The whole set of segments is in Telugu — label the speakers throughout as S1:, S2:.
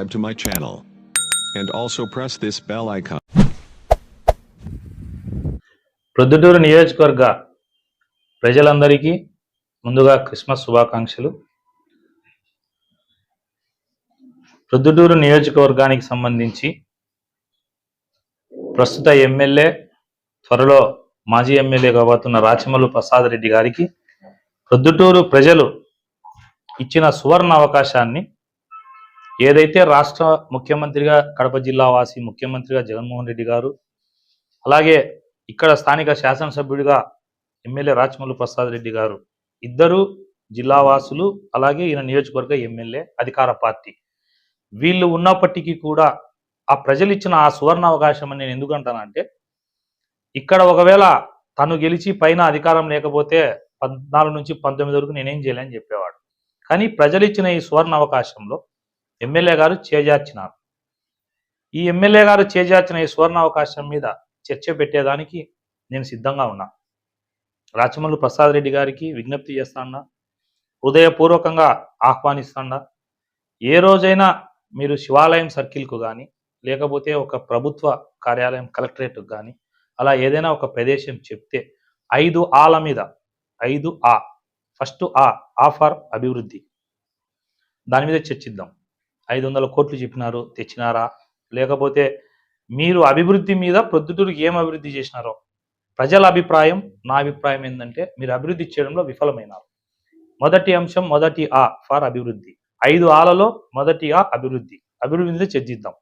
S1: subscribe to my channel. And also press this bell icon.
S2: Proddatur నియోజకవర్గ ప్రజలందరికీ ముందుగా క్రిస్మస్ శుభాకాంక్షలు ప్రొద్దుటూరు నియోజకవర్గానికి సంబంధించి ప్రస్తుత ఎమ్మెల్యే త్వరలో మాజీ ఎమ్మెల్యే కాబోతున్న రాచమల్లు ప్రసాద్ రెడ్డి గారికి ప్రొద్దుటూరు ప్రజలు ఇచ్చిన సువర్ణ అవకాశాన్ని ఏదైతే రాష్ట్ర ముఖ్యమంత్రిగా కడప జిల్లా వాసి ముఖ్యమంత్రిగా జగన్మోహన్ రెడ్డి గారు అలాగే ఇక్కడ స్థానిక శాసనసభ్యుడిగా ఎమ్మెల్యే రాజమౌళి ప్రసాద్ రెడ్డి గారు ఇద్దరు జిల్లా వాసులు అలాగే ఈయన నియోజకవర్గ ఎమ్మెల్యే అధికార పార్టీ. వీళ్ళు ఉన్నప్పటికీ కూడా ఆ ప్రజలు ఇచ్చిన ఆ సువర్ణ అవకాశం నేను ఎందుకంటానంటే ఇక్కడ ఒకవేళ తను గెలిచి పైన అధికారం లేకపోతే పద్నాలుగు నుంచి పంతొమ్మిది వరకు నేనేం చేయలేని చెప్పేవాడు. కానీ ప్రజలు ఇచ్చిన ఈ సువర్ణ అవకాశంలో ఎమ్మెల్యే గారు చేజార్చినారు. ఈ ఎమ్మెల్యే గారు చేజార్చిన ఈ సువర్ణ అవకాశం మీద చర్చ పెట్టేదానికి నేను సిద్ధంగా ఉన్నా. రాచమల్లు ప్రసాద్ రెడ్డి గారికి విజ్ఞప్తి చేస్తాడా. హృదయపూర్వకంగా ఆహ్వానిస్తాడా. ఏ రోజైనా మీరు శివాలయం సర్కిల్కు కానీ లేకపోతే ఒక ప్రభుత్వ కార్యాలయం కలెక్టరేట్కు కానీ అలా ఏదైనా ఒక ప్రదేశం చెప్తే ఐదు ఆల మీద ఐదు ఆ ఫస్ట్ ఆ ఆఫర్ అభివృద్ధి. దాని మీద చర్చిద్దాం. ఐదు వందల కోట్లు చెప్పినారు తెచ్చినారా? లేకపోతే మీరు అభివృద్ధి మీద ప్రొద్దుటూరుకి ఏం అభివృద్ధి చేసినారో? ప్రజల అభిప్రాయం నా అభిప్రాయం ఏంటంటే మీరు అభివృద్ధి చేయడంలో విఫలమైనారు. మొదటి అంశం మొదటి ఆ ఫర్ అభివృద్ధి. ఐదు ఆలలో మొదటి ఆ అభివృద్ధి. అభివృద్ధి చర్చిద్దాం.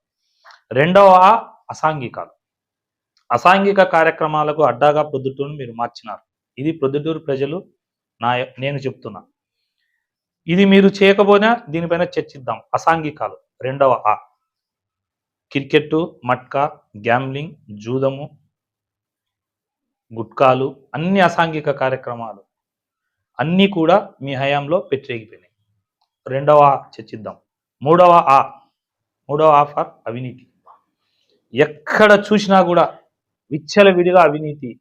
S2: రెండవ ఆ అసాంఘికాలు. అసాంఘిక కార్యక్రమాలకు అడ్డాగా ప్రొద్దుటూరును మీరు మార్చినారు. ఇది ప్రొద్దుటూరు ప్రజలు నా నేను చెప్తున్నా. ఇది మీరు చేయకపోయినా దీనిపైన చర్చిద్దాం. అసాంఘికాలు. రెండవ ఆ. క్రికెట్ మట్కా గ్యాంబ్లింగ్ జూదము గుట్కాలు అన్ని అసాంఘిక కార్యక్రమాలు. అన్నీ కూడా మీ హయాంలో పెట్టిరేగిపోయినాయి రెండవ ఆ చర్చిద్దాం. మూడవ ఆ. మూడవ ఆఫర్ అవినీతి. ఎక్కడ చూసినా కూడా విచ్చలవిడిగా అవినీతి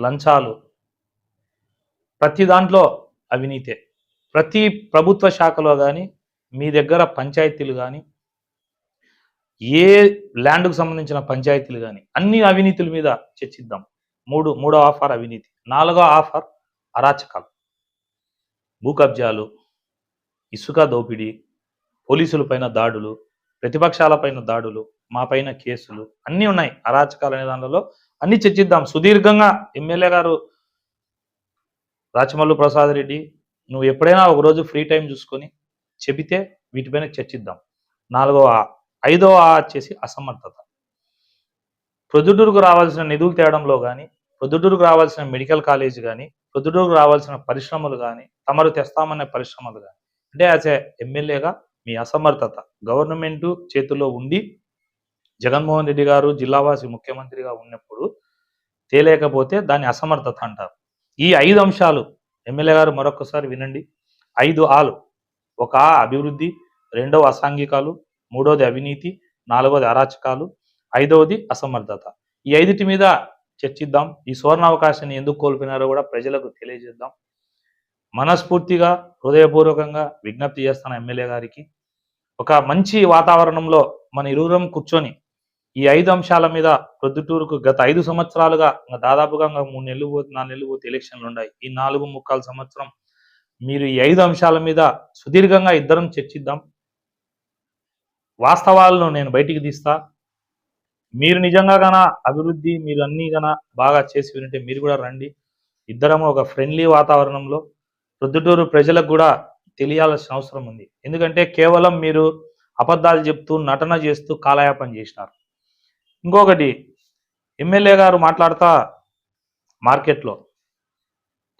S2: లంచాలు. ప్రతి దాంట్లో అవినీతే. ప్రతి ప్రభుత్వ శాఖలో కానీ మీ దగ్గర పంచాయతీలు కానీ ఏ ల్యాండ్కు సంబంధించిన పంచాయతీలు కానీ అన్ని అవినీతుల మీద చర్చిద్దాం. మూడు మూడో ఆఫర్ అవినీతి. నాలుగో ఆఫర్ అరాచకాలు. భూ కబ్జాలు ఇసుక దోపిడీ పోలీసులపైన దాడులు ప్రతిపక్షాలపైన దాడులు మాపైన కేసులు అన్నీ ఉన్నాయి. అరాచకాలు అనే దానిలో అన్ని చర్చిద్దాం. సుదీర్ఘంగా ఎమ్మెల్యే గారు రాచమల్లు ప్రసాద్ రెడ్డి నువ్వు ఎప్పుడైనా ఒక రోజు ఫ్రీ టైం చూసుకొని చెబితే వీటిపైన చర్చిద్దాం. నాలుగవ ఐదవ వచ్చేసి అసమర్థత. ప్రొద్దుటూరుకు రావాల్సిన నిధులు తేవడంలో కానీ ప్రొద్దుటూరుకు రావాల్సిన మెడికల్ కాలేజ్ కానీ ప్రొద్దుటూరుకు రావాల్సిన పరిశ్రమలు కానీ తమరు తెస్తామనే పరిశ్రమలు కానీ అంటే యాజ్ ఏ ఎమ్మెల్యేగా మీ అసమర్థత. గవర్నమెంట్ చేతుల్లో ఉండి జగన్మోహన్ రెడ్డి గారు జిల్లావాసి ముఖ్యమంత్రిగా ఉన్నప్పుడు తేలేకపోతే దాన్ని అసమర్థత అంటారు. ఈ ఐదు అంశాలు ఎమ్మెల్యే గారు మరొకసారి వినండి. ఐదు ఆలు ఒక ఆ అభివృద్ధి రెండవ అసాంఘికాలు మూడవది అవినీతి నాలుగవది అరాచకాలు ఐదవది అసమర్థత. ఈ ఐదుటి మీద చర్చిద్దాం. ఈ సువర్ణావకాశాన్ని ఎందుకు కోల్పోయినారో కూడా ప్రజలకు తెలియజేద్దాం. మనస్ఫూర్తిగా హృదయపూర్వకంగా విజ్ఞప్తి చేస్తాను ఎమ్మెల్యే గారికి. ఒక మంచి వాతావరణంలో మన ఇరువురం కూర్చొని ఈ ఐదు అంశాల మీద ప్రొద్దుటూరుకు గత ఐదు సంవత్సరాలుగా ఇంకా దాదాపుగా ఇంకా మూడు నెలలు పోతే నాలుగు నెలలు పోతే ఎలక్షన్లు ఉన్నాయి. ఈ నాలుగు ముక్కాల సంవత్సరం మీరు ఈ ఐదు అంశాల మీద సుదీర్ఘంగా ఇద్దరం చర్చిద్దాం. వాస్తవాలను నేను బయటికి తీస్తా. మీరు నిజంగా గన అభివృద్ధి మీరు అన్నీ గన బాగా చేసి వింటే మీరు కూడా రండి. ఇద్దరము ఒక ఫ్రెండ్లీ వాతావరణంలో ప్రొద్దుటూరు ప్రజలకు కూడా తెలియాల్సిన అవసరం ఉంది. ఎందుకంటే కేవలం మీరు అబద్ధాలు చెప్తూ నటన చేస్తూ కాలయాపన చేసినారు. ఇంకొకటి ఎమ్మెల్యే గారు మాట్లాడతా మార్కెట్లో.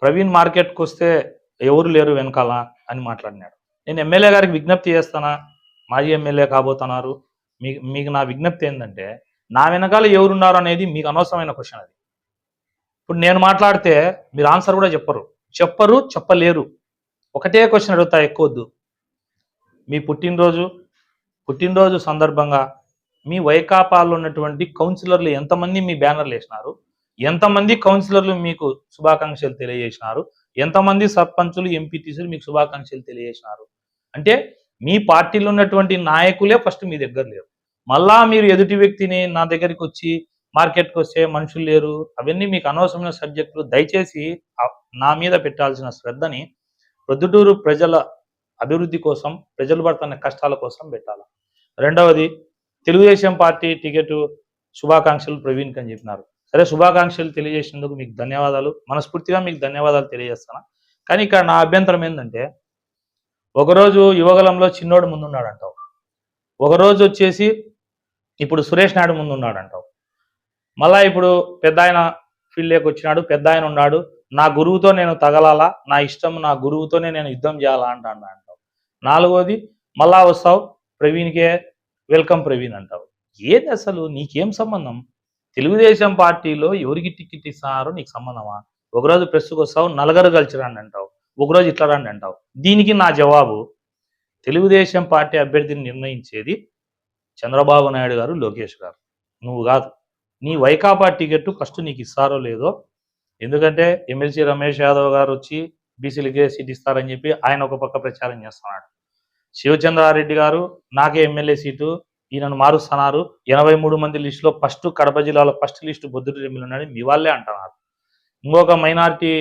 S2: ప్రవీణ్ మార్కెట్కి వస్తే ఎవరు లేరు వెనకాల అని మాట్లాడినాడు. నేను ఎమ్మెల్యే గారికి విజ్ఞప్తి చేస్తానా? మాజీ ఎమ్మెల్యే కాబోతున్నారు. మీకు మీకు నా విజ్ఞప్తి ఏంటంటే నా వెనకాల ఎవరున్నారు అనేది మీకు అనవసరమైన క్వశ్చన్ అది. ఇప్పుడు నేను మాట్లాడితే మీరు ఆన్సర్ కూడా చెప్పరు. చెప్పరు చెప్పలేరు. ఒకటే క్వశ్చన్ అడుగుతా ఎక్కువద్దు. మీ పుట్టినరోజు పుట్టినరోజు సందర్భంగా మీ వైకాపాలో ఉన్నటువంటి కౌన్సిలర్లు ఎంతమంది మీ బ్యానర్లు వేసినారు? ఎంతమంది కౌన్సిలర్లు మీకు శుభాకాంక్షలు తెలియజేసినారు? ఎంతమంది సర్పంచులు ఎంపీటీసీలు మీకు శుభాకాంక్షలు తెలియజేసినారు? అంటే మీ పార్టీలో ఉన్నటువంటి నాయకులే ఫస్ట్ మీ దగ్గర లేరు. మళ్ళా మీరు ఎదుటి వ్యక్తిని నా దగ్గరికి వచ్చి మార్కెట్కి వస్తే మనుషులు లేరు. అవన్నీ మీకు అనవసరమైన సబ్జెక్టులు. దయచేసి నా మీద పెట్టాల్సిన శ్రద్ధని ప్రొద్దుటూరు ప్రజల అభివృద్ధి కోసం ప్రజలు పడుతున్న కష్టాల కోసం పెట్టాలి? రెండవది తెలుగుదేశం పార్టీ టికెట్ శుభాకాంక్షలు ప్రవీణ్కి అని చెప్పినారు. సరే శుభాకాంక్షలు తెలియజేసినందుకు మీకు ధన్యవాదాలు. మనస్ఫూర్తిగా మీకు ధన్యవాదాలు తెలియజేస్తాను కానీ ఇక్కడ నా అభ్యంతరం ఏంటంటే ఒకరోజు యువగలంలో చిన్నోడు ముందున్నాడు అంటావు ఒకరోజు వచ్చేసి ఇప్పుడు సురేష్ నాయుడు ముందున్నాడు అంటావు మళ్ళా ఇప్పుడు పెద్ద ఆయన ఫీల్డ్లోకి వచ్చినాడు పెద్ద ఆయన ఉన్నాడు. నా గురువుతో నేను తగలాలా? నా ఇష్టం నా గురువుతోనే నేను యుద్ధం చేయాలా అంటాను అంటావు. నాలుగోది మళ్ళా వస్తావు ప్రవీణ్కే వెల్కమ్ ప్రవీణ్ అంటావు. ఏది అసలు? నీకేం సంబంధం? తెలుగుదేశం పార్టీలో ఎవరికి టికెట్ ఇస్తున్నారో నీకు సంబంధమా? ఒకరోజు ప్రెస్కి వస్తావు నలుగురు కలిసి రండి అంటావు. ఒకరోజు ఇట్లా రండి అంటావు. దీనికి నా జవాబు తెలుగుదేశం పార్టీ అభ్యర్థిని నిర్ణయించేది చంద్రబాబు నాయుడు గారు లోకేష్ గారు. నువ్వు కాదు. నీ వైకాపా టికెట్ ఫస్ట్ నీకు ఇస్తారో లేదో ఎందుకంటే ఎమ్మెల్సీ రమేష్ యాదవ్ గారు వచ్చి బీసీలకే సీట్ ఇస్తారని చెప్పి ఆయన ఒక పక్క ప్రచారం చేస్తున్నాడు. శివచంద్రారెడ్డి గారు నాకే ఎమ్మెల్యే సీటు ఈయనను మారుస్తున్నారు. ఎనభై మూడు మంది లిస్టులో ఫస్ట్ కడప జిల్లాలో ఫస్ట్ లిస్టు బొద్దుడి ఎమ్మెల్యే ఉన్నాడు మీ వాళ్ళే అంటున్నారు. ఇంకొక మైనార్టీ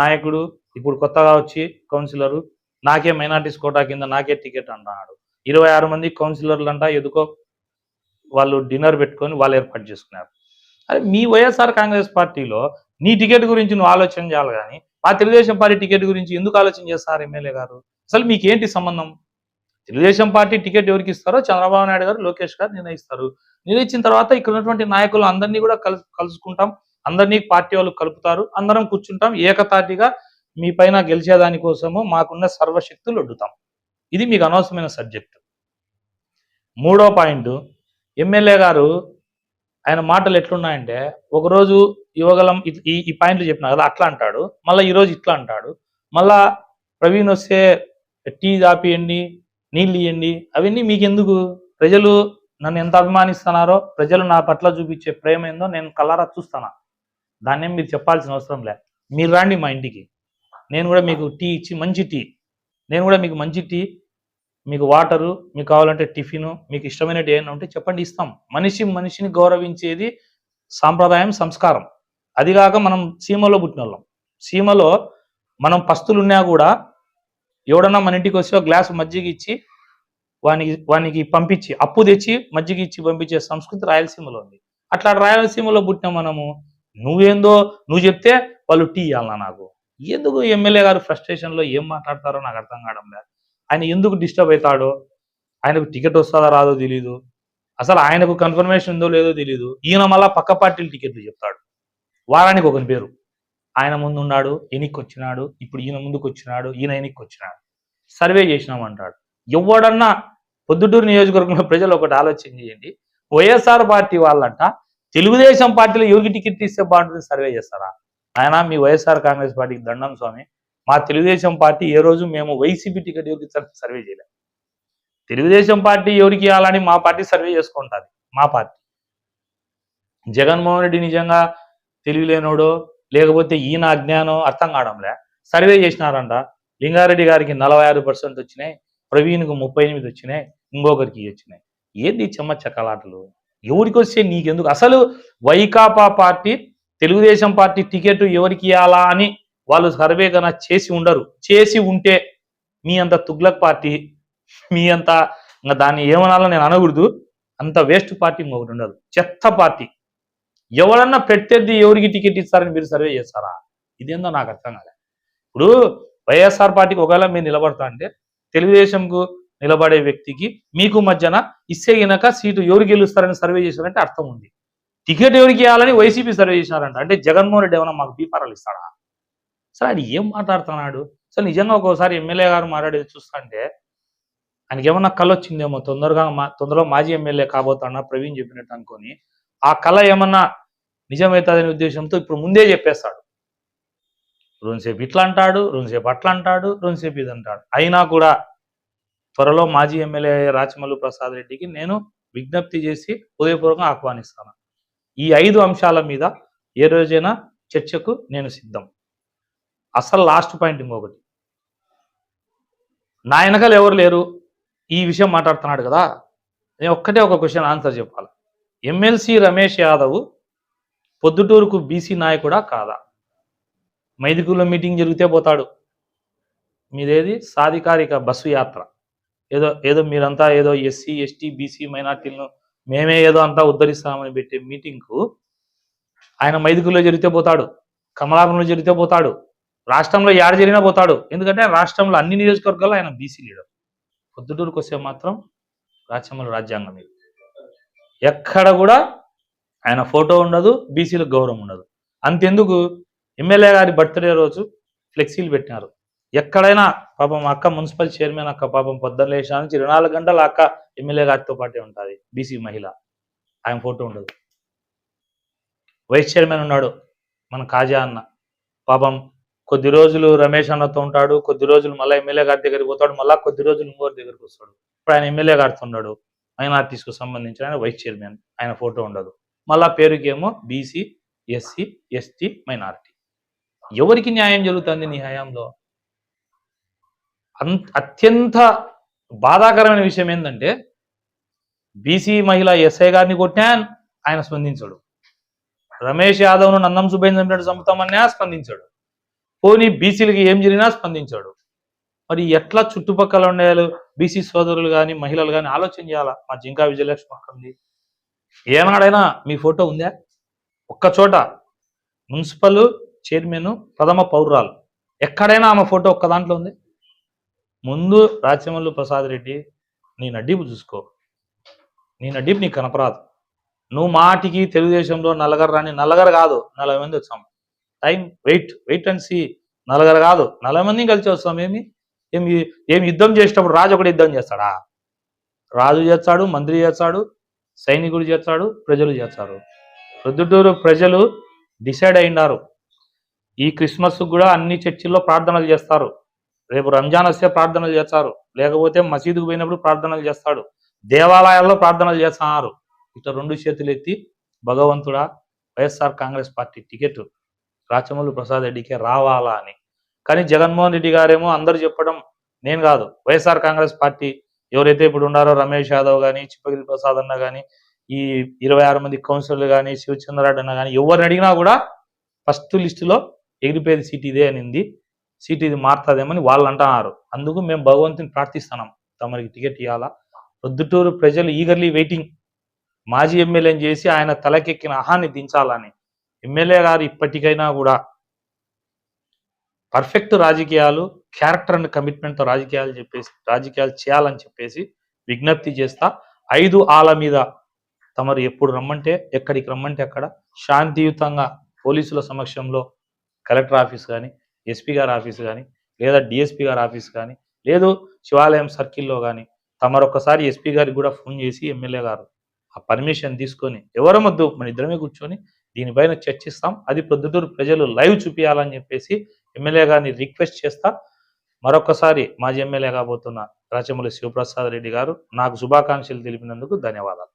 S2: నాయకుడు ఇప్పుడు కొత్తగా వచ్చి కౌన్సిలరు నాకే మైనార్టీస్ కోటా కింద నాకే టికెట్ అంటున్నాడు. ఇరవై ఆరు మంది కౌన్సిలర్లు అంట ఎదుకో వాళ్ళు డిన్నర్ పెట్టుకొని వాళ్ళు ఏర్పాటు చేసుకున్నారు. అరే మీ వైఎస్ఆర్ కాంగ్రెస్ పార్టీలో నీ టికెట్ గురించి నువ్వు ఆలోచన చేయాలి కానీ మా తెలుగుదేశం పార్టీ టికెట్ గురించి ఎందుకు ఆలోచన చేస్తారు ఎమ్మెల్యే గారు? అసలు మీకేంటి సంబంధం? తెలుగుదేశం పార్టీ టికెట్ ఎవరికి ఇస్తారో చంద్రబాబు నాయుడు గారు లోకేష్ గారు నిర్ణయిస్తారు. నిర్ణయించిన తర్వాత ఇక్కడ ఉన్నటువంటి నాయకులు అందరినీ కూడా కలు కలుసుకుంటాం. అందరినీ పార్టీ వాళ్ళు కలుపుతారు. అందరం కూర్చుంటాం. ఏకతాటిగా మీ పైన గెలిచేదాని కోసము మాకున్న సర్వశక్తులు ఒడ్డుతాం. ఇది మీకు అనవసరమైన సబ్జెక్టు. మూడో పాయింట్ ఎమ్మెల్యే గారు ఆయన మాటలు ఎట్లున్నాయంటే ఒకరోజు యువగలం ఈ ఈ పాయింట్లు చెప్పినా కదా అట్లా అంటాడు. మళ్ళీ ఈరోజు ఇట్లా అంటాడు. మళ్ళా ప్రవీణ్ వస్తే టీ తాపియండి నీళ్ళు ఇవ్వండి అవన్నీ మీకెందుకు? ప్రజలు నన్ను ఎంత అభిమానిస్తున్నారో ప్రజలు నా పట్ల చూపించే ప్రేమ ఏందో నేను కలరా చూస్తానా? దాన్ని ఏం మీరు చెప్పాల్సిన అవసరం లే. మీరు రండి మా ఇంటికి. నేను కూడా మీకు టీ ఇచ్చి మంచి టీ. నేను కూడా మీకు మంచి టీ మీకు వాటరు మీకు కావాలంటే టిఫిను మీకు ఇష్టమైనటి ఏమైనా ఉంటే చెప్పండి ఇస్తాం. మనిషి మనిషిని గౌరవించేది సాంప్రదాయం సంస్కారం. అదిగాక మనం సీమలో పుట్టిన వాళ్ళం సీమలో మనం పస్తులున్నా కూడా ఎవడన్నా మన ఇంటికి వచ్చి ఒక గ్లాసు మజ్జిగ ఇచ్చి వానికి వానికి పంపించి అప్పు తెచ్చి మజ్జిగ ఇచ్చి పంపించే సంస్కృతి రాయలసీమలో ఉంది. అట్లా రాయలసీమలో పుట్టిన మనము నువ్వేందో నువ్వు చెప్తే వాళ్ళు టీ ఇవ్వాలన్నా నాకు. ఎందుకు ఎమ్మెల్యే గారు ఫ్రస్ట్రేషన్లో ఏం మాట్లాడతారో నాకు అర్థం కావడం లేదు. ఆయన ఎందుకు డిస్టర్బ్ అవుతాడో ఆయనకు టికెట్ వస్తుందో రాదో తెలియదు అసలు ఆయనకు కన్ఫర్మేషన్ ఉందో లేదో తెలియదు ఈయన మళ్ళా పక్క పార్టీలు టికెట్లు చెప్తాడు. వారానికి ఒకని పేరు. ఆయన ముందు ఉన్నాడు ఎనిక్కి వచ్చినాడు ఇప్పుడు ఈయన ముందుకు వచ్చినాడు ఈయన ఎనిక్కి వచ్చినాడు. సర్వే చేసినాం అంటాడు ఎవడన్నా పొద్దుటూరు నియోజకవర్గంలో ప్రజలు ఒకటి ఆలోచన చేయండి. వైఎస్ఆర్ పార్టీ వాళ్ళంట తెలుగుదేశం పార్టీలో ఎవరికి టికెట్ ఇస్తే బాగుంటుంది సర్వే చేస్తారా? ఆయన మీ వైఎస్ఆర్ కాంగ్రెస్ పార్టీకి దండం స్వామి. మా తెలుగుదేశం పార్టీ ఏ రోజు మేము వైసీపీ టికెట్ ఎవరికి ఇస్తారని సర్వే చేయలేం తెలుగుదేశం పార్టీ ఎవరికి ఇవ్వాలని మా పార్టీ సర్వే చేసుకుంటుంది. మా పార్టీ. జగన్మోహన్ రెడ్డి నిజంగా తెలివిలేనోడో లేకపోతే ఈయన అజ్ఞానం అర్థం కావడంలే. సర్వే చేసినారంట. లింగారెడ్డి గారికి నలభై ఆరు పర్సెంట్ వచ్చినాయి. ప్రవీణ్కు ముప్పై ఎనిమిది వచ్చినాయి. ఇంకొకరికి వచ్చినాయి. ఏంది చెమ్మ చక్కలాటలు ఎవరికి వస్తే నీకెందుకు? అసలు Vaikapa party Telugu Desam party ticket ఎవరికి ఇవ్వాలా అని వాళ్ళు సర్వే కన్నా చేసి ఉండరు. చేసి ఉంటే మీ అంత తుగ్లక్ పార్టీ మీ అంత ఇంకా దాన్ని ఏమనాలో నేను అనకూడదు. అంత వేస్ట్ పార్టీ ఇంకొకటి ఉండదు. చెత్త పార్టీ. ఎవరన్నా ప్రత్యర్థి ఎవరికి టికెట్ ఇస్తారని మీరు సర్వే చేస్తారా? ఇదేందో నాకు అర్థం కాలే. ఇప్పుడు వైఎస్ఆర్ పార్టీకి ఒకవేళ మీరు నిలబడతా అంటే తెలుగుదేశంకు నిలబడే వ్యక్తికి మీకు మధ్యన ఇస్తే గినక సీటు ఎవరు గెలుస్తారని సర్వే చేశారంటే అర్థం ఉంది. టికెట్ ఎవరికి ఇవ్వాలని వైసీపీ సర్వే చేశారంట. అంటే జగన్మోహన్ రెడ్డి ఏమైనా మాకు బీపారాలు ఇస్తాడా? సరే ఆయన ఏం మాట్లాడుతున్నాడు? సరే నిజంగా ఒక్కోసారి ఎమ్మెల్యే గారు మాట్లాడేది చూస్తుంటే ఆయనకి ఏమన్నా కళ వచ్చిందేమో తొందరగా మా తొందరలో మాజీ ఎమ్మెల్యే కాబోతున్నా ప్రవీణ్ చెప్పినట్టు అనుకొని. ఆ కళ ఏమన్నా నిజమవుతుందనే ఉద్దేశంతో ఇప్పుడు ముందే చెప్పేస్తాడు. రెండుసేపు ఇట్లా అంటాడు రెండుసేపు అట్లా అంటాడు రెండుసేపు ఇది అంటాడు అయినా కూడా త్వరలో మాజీ ఎమ్మెల్యే రాచమల్లు ప్రసాద్ రెడ్డికి నేను విజ్ఞప్తి చేసి హృదయపూర్వకంగా ఆహ్వానిస్తాను. ఈ ఐదు అంశాల మీద ఏ రోజైనా చర్చకు నేను సిద్ధం. అసలు లాస్ట్ పాయింట్ ఇంకొకటి. నా వెనకాల ఎవరు లేరు? ఈ విషయం మాట్లాడుతున్నాడు కదా. నేను ఒక్కటే ఒక క్వశ్చన్ ఆన్సర్ చెప్పాలి. ఎమ్మెల్సీ రమేష్ యాదవ్ పొద్దుటూరుకు బీసీ నాయకుడా కాదా? మైదుకూరులో మీటింగ్ జరిగితే పోతాడు. మీదేది? సాధికారిక బస్సు యాత్ర. ఏదో ఏదో మీరంతా ఏదో ఎస్సీ ఎస్టీ బీసీ మైనార్టీలను మేమే ఏదో అంతా ఉద్ధరిస్తామని పెట్టే మీటింగ్కు ఆయన మైదుకుల్లో జరిగితే పోతాడు. కమలాపురంలో జరిగితే పోతాడు. రాష్ట్రంలో ఏడ జరిగినా పోతాడు. ఎందుకంటే రాష్ట్రంలో అన్ని నియోజకవర్గాల్లో ఆయన బీసీ లీడర్. పొద్దుటూరుకు వస్తే మాత్రం రాచమల్లి రాజ్యాంగం ఇది. ఎక్కడ కూడా ఆయన ఫోటో ఉండదు బీసీలకు గౌరవం ఉండదు. అంతెందుకు? ఎమ్మెల్యే గారి బర్త్డే రోజు ఫ్లెక్సీలు పెట్టినారు. ఎక్కడైనా పాపం అక్క మున్సిపల్ చైర్మన్ అక్క పాపం పొద్దున్న లేచిన నుంచి ఇరవై నాలుగు గంటల అక్క ఎమ్మెల్యే గారితో పాటే ఉంటుంది బీసీ మహిళ. ఆయన ఫోటో ఉండదు. వైస్ చైర్మన్ ఉన్నాడు మన కాజా అన్న. పాపం కొద్ది రోజులు రమేష్ అన్నతో ఉంటాడు కొద్ది రోజులు మళ్ళీ ఎమ్మెల్యే గారి దగ్గరికి పోతాడు మళ్ళీ కొద్ది రోజులు ఇంకోరి దగ్గరికి వస్తాడు. ఇప్పుడు ఆయన ఎమ్మెల్యే గారితో ఉన్నాడు మైనార్టీస్కు సంబంధించిన ఆయన వైస్ చైర్మన్ ఆయన ఫోటో ఉండదు. మళ్ళా పేరుకేమో బీసీ ఎస్సీ ఎస్టీ మైనారిటీ. ఎవరికి న్యాయం జరుగుతుంది నీ హయాంలో? అత్యంత బాధాకరమైన విషయం ఏంటంటే బీసీ మహిళ ఎస్ఐ గారిని కొట్టినా ఆయన స్పందించాడు. రమేష్ యాదవ్ను నందం సుబ్బయ్య చంపినట్టు చంపుతామన్నా స్పందించాడు. పోనీ బీసీలకి ఏం జరిగినా స్పందించాడు. మరి ఎట్లా చుట్టుపక్కల ఉండే బీసీ సోదరులు కానీ మహిళలు కానీ ఆలోచన చేయాలా? మా జింకా విజయలక్ష్మి అక్క ఉంది ఏనాడైనా మీ ఫోటో ఉందా? ఒక్క చోట మున్సిపల్ చైర్మన్ ప్రథమ పౌరాలు ఎక్కడైనా ఆమె ఫోటో ఒక్క దాంట్లో ఉంది? ముందు రాచమల్లు ప్రసాద్ రెడ్డి నీ నడ్డీపు చూసుకో. నీ నడ్డీపు నీకు కనపరాదు. నువ్వు మాటికి తెలుగుదేశంలో నల్లగర రాని నల్లగర కాదు. నలభై మంది వచ్చాం. Time wait wait and see. నలుగురు కాదు. నలభై మంది కలిసి వస్తాం. ఏమి? ఏమి? ఏమి యుద్ధం చేసేటప్పుడు రాజు ఒకటి యుద్ధం చేస్తాడా? రాజు చేస్తాడు మంత్రి చేస్తాడు సైనికుడు చేస్తాడు ప్రజలు చేస్తారు. ప్రొద్దుటూరు ప్రజలు డిసైడ్ అయినారు. ఈ క్రిస్మస్ కూడా అన్ని చర్చిల్లో ప్రార్థనలు చేస్తారు. రేపు రంజాన్ వస్తే ప్రార్థనలు చేస్తారు. లేకపోతే మసీదుకు పోయినప్పుడు ప్రార్థనలు చేస్తాడు. దేవాలయాల్లో ప్రార్థనలు చేస్తున్నారు ఇట్లా రెండు చేతులు ఎత్తి భగవంతుడా YSR Congress party ticket Rachamallu Prasad రెడ్డికే రావాలా అని. కానీ జగన్మోహన్ రెడ్డి గారేమో అందరు చెప్పడం నేను కాదు. వైఎస్ఆర్ కాంగ్రెస్ పార్టీ ఎవరైతే ఇప్పుడు ఉన్నారో రమేష్ యాదవ్ కానీ చిప్పగిరి ప్రసాద్ అన్న కానీ ఈ ఇరవై ఆరు మంది కౌన్సిలర్లు కానీ శివచంద్రరాడు అన్న కానీ ఎవరిని అడిగినా కూడా ఫస్ట్ లిస్టులో ఎగిరిపోయేది సీట్ ఇదే అనింది. సీట్ ఇది మారుతుందేమని వాళ్ళు అంటున్నారు. అందుకు మేము భగవంతుని ప్రార్థిస్తున్నాం. తమరికి టికెట్ ఇవ్వాలా ప్రొద్దుటూరు ప్రజలు ఈగర్లీ వెయిటింగ్. మాజీ ఎమ్మెల్యేని చేసి ఆయన తలకెక్కిన అహాన్ని దించాలని. ఎమ్మెల్యే గారు ఇప్పటికైనా కూడా పర్ఫెక్ట్ రాజకీయాలు క్యారెక్టర్ అండ్ కమిట్మెంట్తో రాజకీయాలు చెప్పేసి రాజకీయాలు చేయాలని చెప్పేసి విజ్ఞప్తి చేస్తా. ఐదు ఆల మీద తమరు ఎప్పుడు రమ్మంటే ఎక్కడికి రమ్మంటే అక్కడ శాంతియుతంగా పోలీసుల సమక్షంలో కలెక్టర్ ఆఫీస్ కానీ ఎస్పీ గారి ఆఫీస్ కానీ లేదా డిఎస్పీ గారి ఆఫీస్ కానీ లేదు శివాలయం సర్కిల్లో కానీ తమరొకసారి ఎస్పీ గారికి కూడా ఫోన్ చేసి ఎమ్మెల్యే గారు ఆ పర్మిషన్ తీసుకొని ఎవరమొద్దు మన ఇద్దరమే కూర్చొని దీనిపైన చర్చిస్తాం. అది ప్రొద్దుటూరు ప్రజలు లైవ్ చూపించాలని చెప్పేసి ఎమ్మెల్యే గారిని రిక్వెస్ట్ చేస్తా. మరొకసారి మాజీ ఎమ్మెల్యే కాబోతున్న రాచమల్లి శివప్రసాద్ రెడ్డి గారు నాకు శుభాకాంక్షలు తెలిపినందుకు ధన్యవాదాలు.